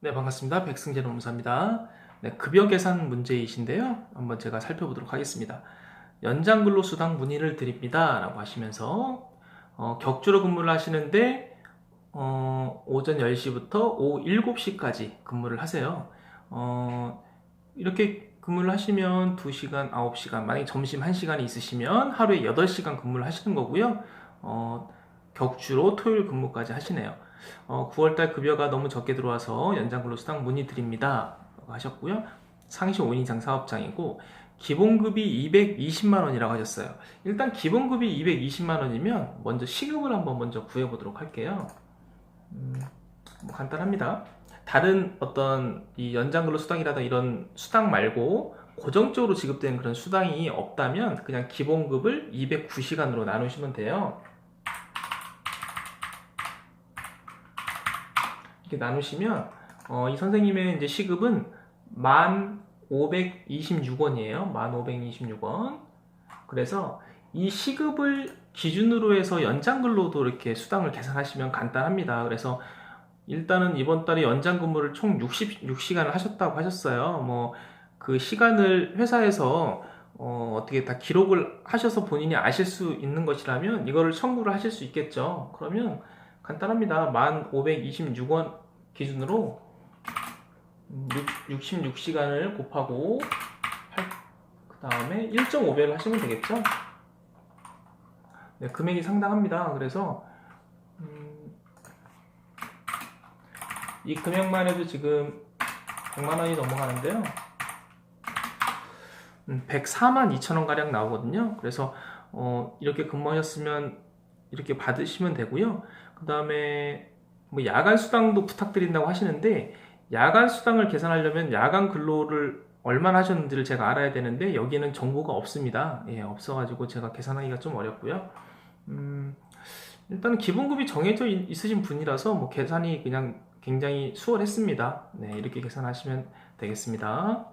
네, 반갑습니다. 백승재 노무사입니다. 네, 급여 계산 문제이신데요. 한번 제가 살펴보도록 하겠습니다. 연장 근로수당 문의를 드립니다. 라고 하시면서, 어, 격주로 근무를 하시는데, 어, 오전 10시부터 오후 7시까지 근무를 하세요. 어, 이렇게 근무를 하시면 2시간, 9시간, 만약에 점심 1시간이 있으시면 하루에 8시간 근무를 하시는 거고요. 어, 격주로 토요일 근무까지 하시네요. 어, 9월달 급여가 너무 적게 들어와서 연장 근로수당 문의 드립니다. 라고 하셨고요. 상시 5인 이상 사업장이고 기본급이 220만 원이라고 하셨어요. 일단 기본급이 220만 원이면 먼저 시급을 한번 먼저 구해 보도록 할게요. 음, 뭐 간단합니다. 다른 어떤 이 연장 근로 수당이라든 이런 수당 말고 고정적으로 지급되는 그런 수당이 없다면 그냥 기본급을 209시간으로 나누시면 돼요. 이렇게 나누시면 어, 이 선생님의 이제 시급은 1,526원이에요. 1,526원. 그래서 이 시급을 기준으로 해서 연장근로도 이렇게 수당을 계산하시면 간단합니다. 그래서 일단은 이번 달에 연장 근무를 총 66시간을 하셨다고 하셨어요. 뭐 그 시간을 회사에서 어, 어떻게 다 기록을 하셔서 본인이 아실 수 있는 것이라면 이거를 청구를 하실 수 있겠죠. 그러면 간단합니다. 1,526원 기준으로 66시간을 곱하고 그 다음에 1.5배를 하시면 되겠죠. 네, 금액이 상당합니다. 그래서 음, 이 금액만 해도 지금 100만 원이 넘어가는데요. 음, 104만 2천 원 가량 나오거든요. 그래서 어, 이렇게 근무하셨으면 이렇게 받으시면 되고요. 그 다음에 뭐 야간 수당도 부탁드린다고 하시는데 야간 수당을 계산하려면 야간 근로를 얼마나 하셨는지를 제가 알아야 되는데 여기는 정보가 없습니다. 예, 없어가지고 제가 계산하기가 좀 어렵고요. 음, 일단 기본급이 정해져 있- 있으신 분이라서 뭐 계산이 그냥 굉장히 수월했습니다. 네, 이렇게 계산하시면 되겠습니다.